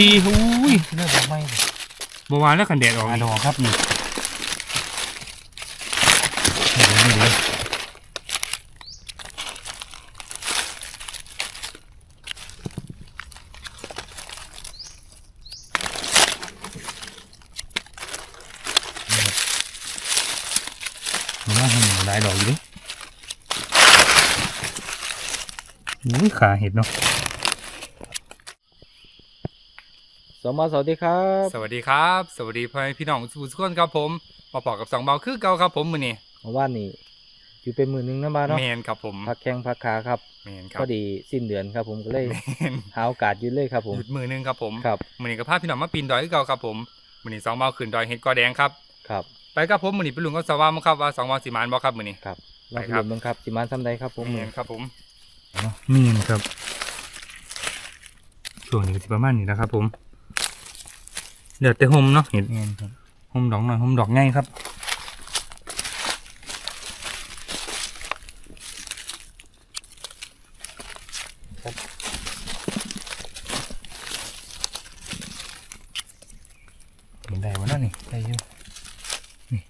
สี่อุ้ยเลือดไม่บวานแล้วขันแดดออกอาดอกครับนี่นี่เลยมันว่าให้หนูหลายดอกอยู่ดิอุ้ยขาเห็ดเนาะ ส มมาสวัสดีครับ สวัสดีครับ สวัสดีพ่อแม่พี่น้องทุกคนครับผม มาปอกกับสองเบาคือเก่าครับผมมือนี้เมื่อวานนี่อยู่เป็นมือหนึงนะบ้านเนาะเมนครับผมพักแข้งพักขาครับเมนครับพอดีสิ้นเดือนครับผมก็เลยเมนหาโอกาสอยืนเลยครับผมหยุดมือหนึงครับผมครับมือนี้กับพาพี่น้องมาปีนดอยคือเก่าครับผมมือนี้สองเบาขึ้นดอยเห็ดกอแดงครับครับไปครับผมมือนี้ไปลุงก็สว่ามั้งครับว่าสองเบาสีมานบ่ครับมือนี้ครับลองไปไปครับลุ้นเบ้างครับจิมานซ้ำใดครับผมเมนครับผมมีนครับช่วงนี้ก็สิประมาณนี้นะครับผม เดี๋ยวแต่ห่มเนาะเห็ดเงี้ยครับห่มดอกหน่อยห่มดอกง่ายครับเห็นได้วะนั่นนี่ได้อยู่นี่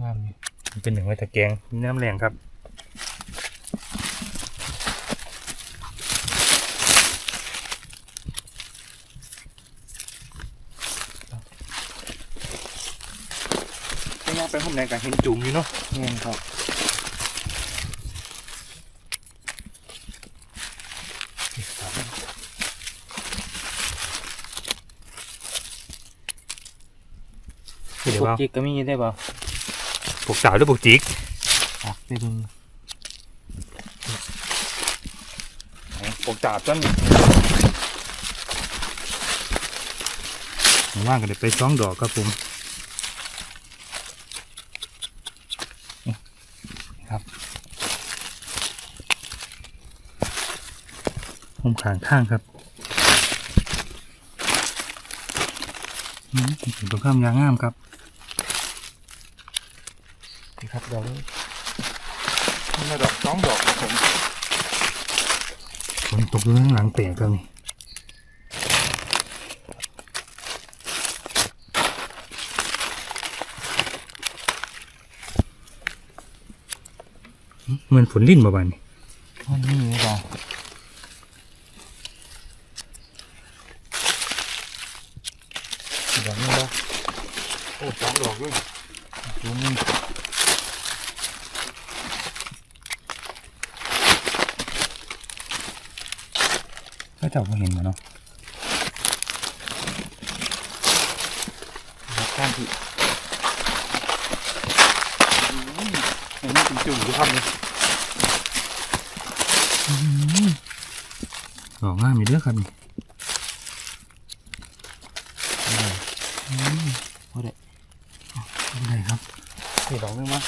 งามอยู่มันเป็นหนึ่งไว้ตะแกรงมีน้ำแรงครับ ย่างไปห่มแดงกับเห็นจุ่มอยู่เนาะเงี้ยครับเดี๋ยวพวกว่าจิกก็มีได้เปล่าปลูกสาวหรือปลูกจิกออกไปเบิ่งปลูกจาบต้นว่างกันเดี๋ยวไปซ้องดอกครับผม ครับห่มขางข้างครับอืมถึงตรงข้ามยางงามครับนี่ครับดอกนี้มาดอกสองดอกครับผมฝนตกอยู่ข้างหลังแตกครับนี่หึเห มันฝนลิ้นบ่บานนี่ มันมีหรือเปล่าดอกนี้บ่ โอ้สองดอกด้วย ดูนี่ ก็เจ้าก็เห็นมาเนาะ ดอกก้านที่ เห็ นมันเป็นจุ่มอยู่ครับนี่ดอกงามมีเด้อครับนี่ พอได้ ได้ครับ นี่ดอกนึงมั้ย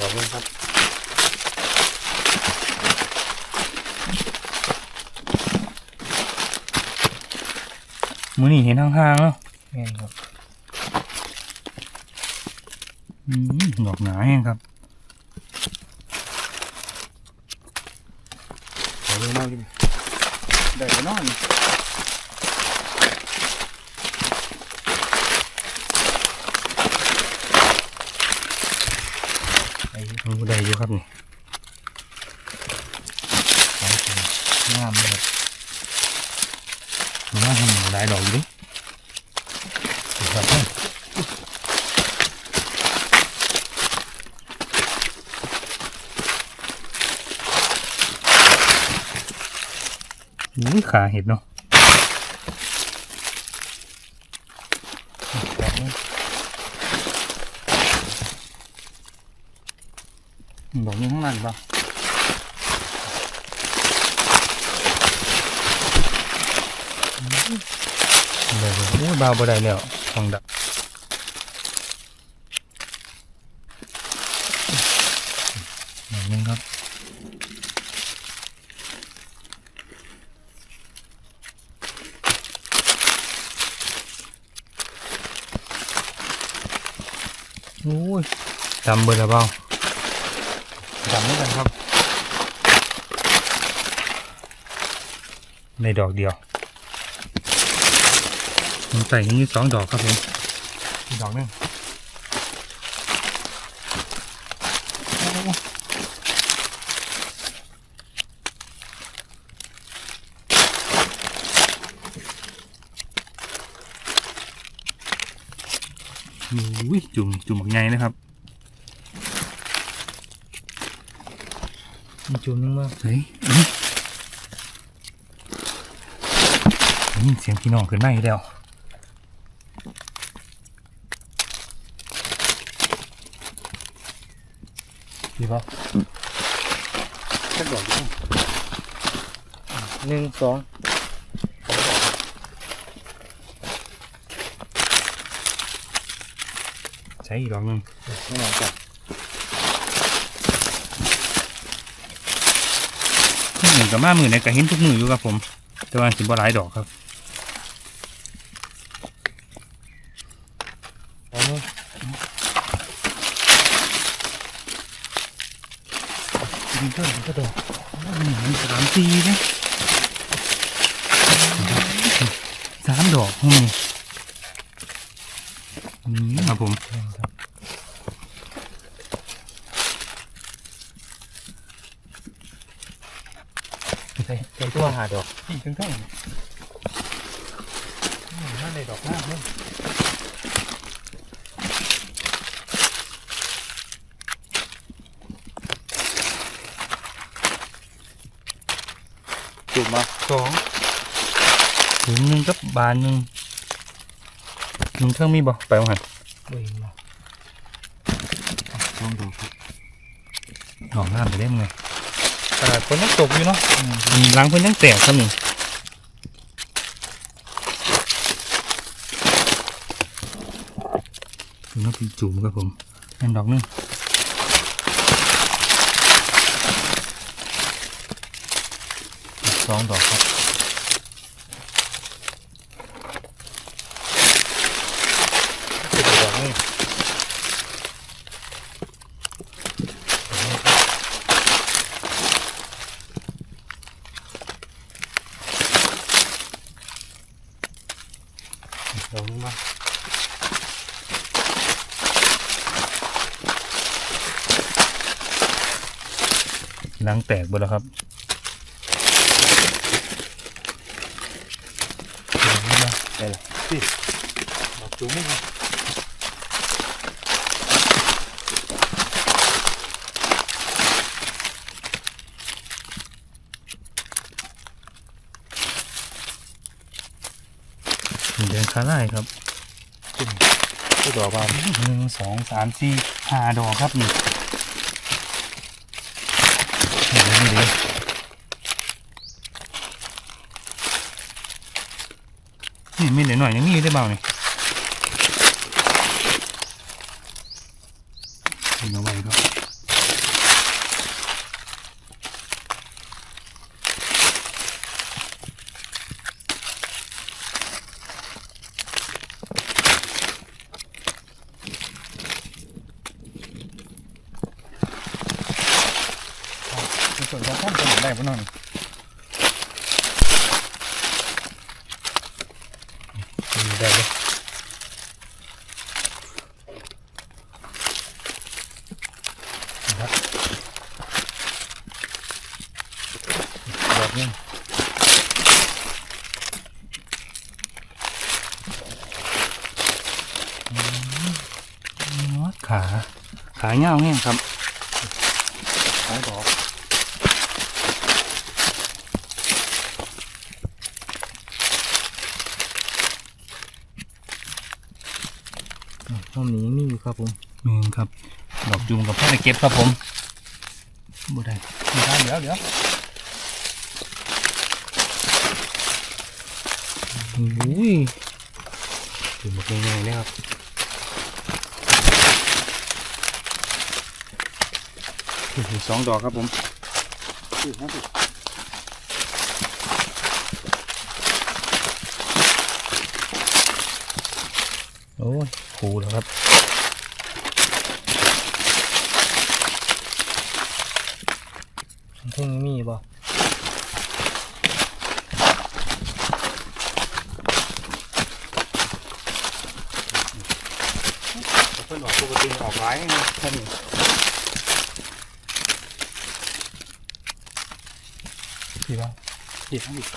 ดอก นี้ครับ มือนี่เห็นห่างๆเนาะเงี้ยครับอืมดอกหนาแห้งครับ ดอกนี้มากดิ ได้แล้วนอน ได้อยู่ได้อยู่ครับนี่งามเลยมันว่าให้หนูหลายดอกอยู่ดิดูครับอุ้ยขาเห็ดเนาะ ดอกนี้ข้างล่างเปล่เดี๋ยวโอ้ยบาวบ่ได้แล้วฟังดับหนึ่งครับโอ้ยจำเบอร์ละบ้า ดำเหมือนกันครับ ในดอกเดียวผมใส่อย่างนี้สองดอกครับผมอีกดอกหนึงอุ้ยจุ่มจุ่มบักไงนะครับ มีจุ่มนึงมาเฮ้ยอื้อได้ยินเสียงพี่น้องขึ้นมาอีกแล้วดีป่ะสักดอกดิหนึ่งสองใช้อีกดอกหนึงไม่นานจ้ะ หมือนกับมาหมือในกระเห็นทุกมืออยู่ครับผม แต่ว่าสิบ่หลายดอกครับเอาเนอะยิงเพิ่มอีกก็ดอกมันสามสี่นะสามดอกอืมนี่ครับผม ครับใส่ใส่ตัวหาดอกอีกทั้งทั้งน่าในดอกหน้าเลยจุ่มมาสองถุงหนึ่งกับบานหนึ่งหนึ่งเครื่องมีบ่ไปว่าหันเว้ยมาลองดูครับหอมน้ำไปเล่มไง ขนาดฝนยังตกอยู่เนาะมีล้างเพื่อนยังแตกครับนี่ถึงน้ำเป็นจุ่มครับผมนั่นดอกหนึงสองดอกครับ เป็นดอกหนึง ดอกนึงมาล้างแตกหมดแล้วครับดอกนึงมาได้เลยสิดอกจุ่มไม่มา เดินคาไล่ครับจุ่มก็ดอกบานหนึ่งสองสามสี่ห้าดอกครับนี่นี่เลยนี่เลยนี่มีเหลือหน่อยยังมีอยู่ได้เปล่านี่เอาไว้ครับในส่วนของข้อมจะได้ ปะน้องได้เลยนะครับดอกหนึงขา ขาเงาแห้งครับ สองดอก ห้องนี้มีอยู่ ครับผมเมนครับ ดอกจุ่มกับพ่อตะเก็บครับผมบ่ได้มีทางเดี๋ยวเดี๋ยวอุ้ยจุ่มแบบง่ายๆเลยครับมีสองดอกครับผมโอ้ยคูแล้วครับ ซึ่งมีบ่เพิ่นออกปกติออกหลายนะท่านพี่บ่ดีทั้งอีก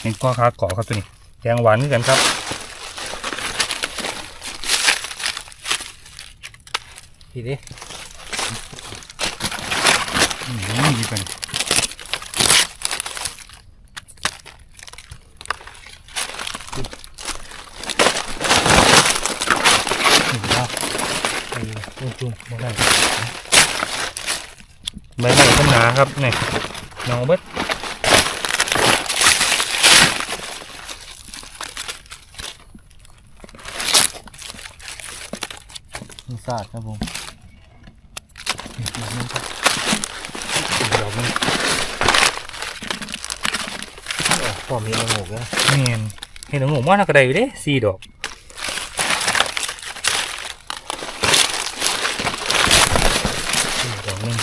เห็นก้อขาเกาะครับตัวนี้แกงหวานเหมือนกันครับพี่ดิอืมดีเป็นพี่บ่ไอ้จุ่มจุ่มบ่ได้ใบไม้ต้นหนาครับนี่ เงาเบิดมีศาสตร์ครับผมดอกมันพร้อมมีระงกแล้วเนียนเห็นหงว่าน่ากระไดอยู่เด้สี่ดอกสี่ดอกหนึง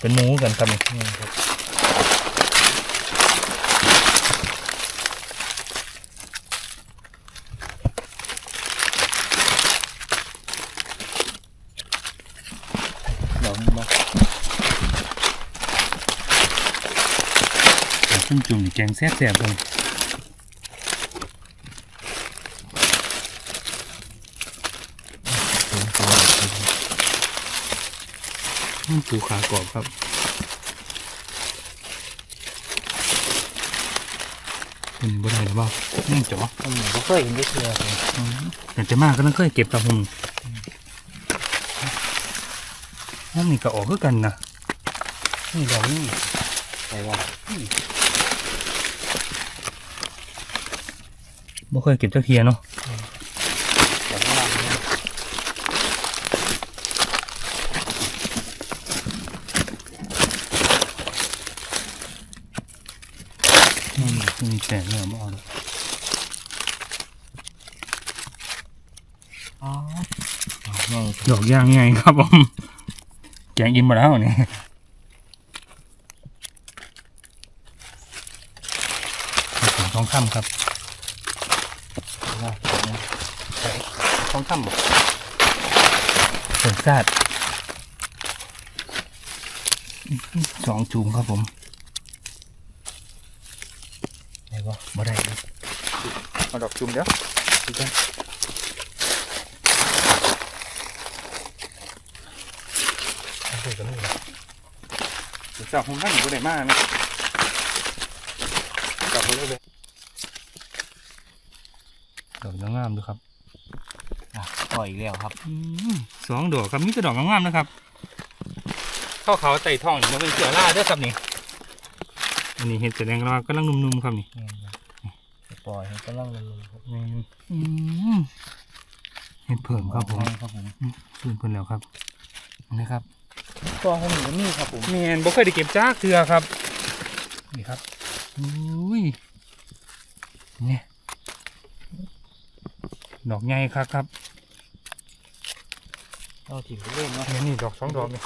เป็นหมูกันครับนี่ครับซึ่งจุ่มแกงแซ่บๆเลย ปูขากรอบครับเป็นบ่ได้หรือเปล่านี่จ๋อผมบ่เคยเห็นได้เทื่อผมอยากจะมากก็ต้องเคยเก็บกับผมนั่นนี่ก็ออกคือกันนะนี่ดอกนี่ไปว่าบ่เคยเก็บเจ้าเทียเนาะ แบบว่า นี่นี่แต่เนื้อบ่เอาหรอกอ๋อนี่ดอกย่างไงครับผม แกงอิ่มมาแล้วเนี่ยของทองคำครับว่าทองคำบ่เปิดซาดสองจูงครับผม ไหน บ่บ่ได้ครับเอาดอกจุ่มเดี๋ยวดูกันเอาไปกันเลยเดี๋ยวจับผมท่านอยู่บ่ได้มากนะจับไปเลยดอกงามๆดูครับอะปล่อยอีกแล้วครับอืมสองดอกครับมีแต่ดอกงามๆนะครับข้าวขาวไต่ทองนี่มันเป็นเสือล่าเด้วยครับนี่ อันนี้เห็ดแสดงว่ากำลังนุ่มๆครับนี่นี่ครับปล่อยให้กำลังลงครับอืมเห็ดเพิ่มครับผมครับผมสูนเพิ่นแล้วครับนะครับตัวผมก็มีครับผมแมนบ่เคยได้เก็บจ้าเกลือครับนี่ครับอุ้ยเนี่ยดอกใหญ่ครับครับเอาถิ่มไปเล่นเนาะเนี่ยนี่ดอกสองดอกนี่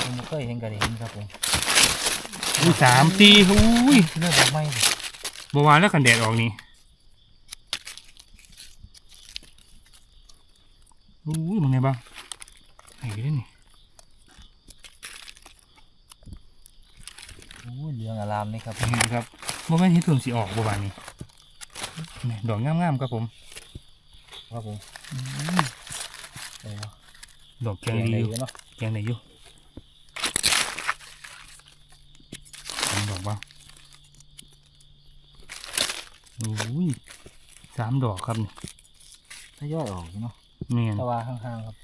ผมบ่เคยเห็นกระดิ่งครับผม อุ้ยสามตีอุ้ยเลือกดอกไม้ดิบวานแล้วกันแดดออกนี่อุ้ยมันไงบ้างไหนกันนี่โอ้ยเรืองอารามนี่ครับเห็นครับบ่แม่นเห็ดถุ่มสีออกบวานนี่นี่ดอกงามๆครับผม ครับผมอืมเดี๋ยวดอกแกงดีอยู่เนาะแกงไหนอยู่ สามดอกบ้างอุ้ยสามดอกครับนี่ถ้าย่อยออกอยู่เนาะแม่นถ้าว่าข้างๆครับ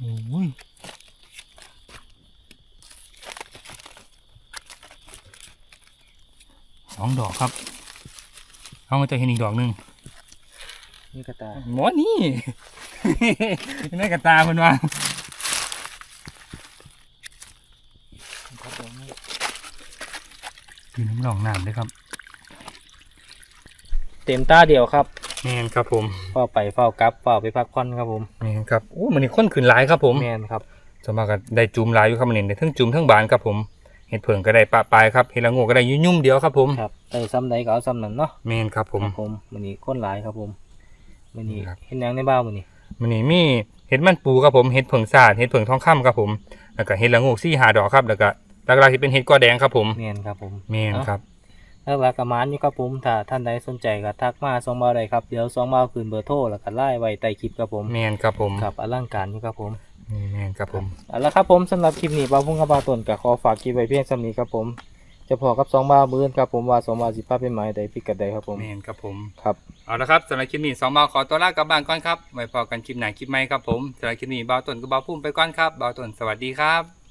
อุ้ยสองดอกครับเขาก็จะเห็นอีกดอกหนึ่งนี่กระตาหมอนี่ นี่กระตาเพิ่นว่า ครับผม อยู่น้ำหนองน้ำเลยครับ เต็มตาเดียวครับแมนครับผมเฝ้าไปเฝ้ากลับเฝ้าไปพักผ่อนครับผมแมนครับโอ้มันนี่ข้นขืนหลายครับผมแมนครับสวนมากก็ได้จุ่มหลายอยู่ครับมันนี่ได้ทั้งจุ่มทั้งบานครับผมเห็ดเผิงก็ได้ปะปลายครับเห็ดละโงกก็ได้ยุ่มๆเดียวครับผมครับเออซ้ำใดก็เอาซ้ำนั้นเนาะแมนครับผมครับผมมันนี้ก้นหลายครับผมมันนี้ครับเห็นหยังในบ้านมันนี้มันนี่มีเห็ดมันปูครับผมเห็ดเผิงสาดเห็ดเผิงทองคำครับผมแล้วก็เห็ดละโงกซี่หาดอกครับแล้วก็ หลักๆที่เป็นเห็ดกอแดงครับผมแมนครับผมแมนครับแล้วว่ากระมานอยู่ครับผมถ้าท่านใดสนใจก็ทักมาสองบาทได้ครับเดี๋ยวสองบาทคืนเบอร์โทรแล้วก็ไล่ไว้ใต้คลิปครับผมแมนครับผมครับอลังการอยู่ครับผมแมนครับผมเอาละครับผมสำหรับคลิปนี้บ่าวพุ่งกับบาวต้นก็ขอฝากคลิปไว้เพียงสำนี้ครับผมจะพอกับสองบาทมื้อนครับผมว่าสองบาทสิบาเป็นหมายใดพิกัดใดครับผมแมนครับผมครับเอาละครับสำหรับคลิปนี้สองเบาขอตัวลากลับบ้านก่อนครับไว้พอกันคลิปไหนคลิปใหม่ครับผมสำหรับคลิปนี้เบาต้นกับเบาพุ่มไปก่อนครับเบาต้นสวัสดีครับ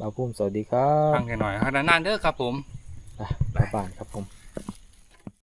บ่าวพุ่มสวัสดีครับฟังกันหน่อยครับนานๆเด้อครับผม ไปกลับบ้านครับผม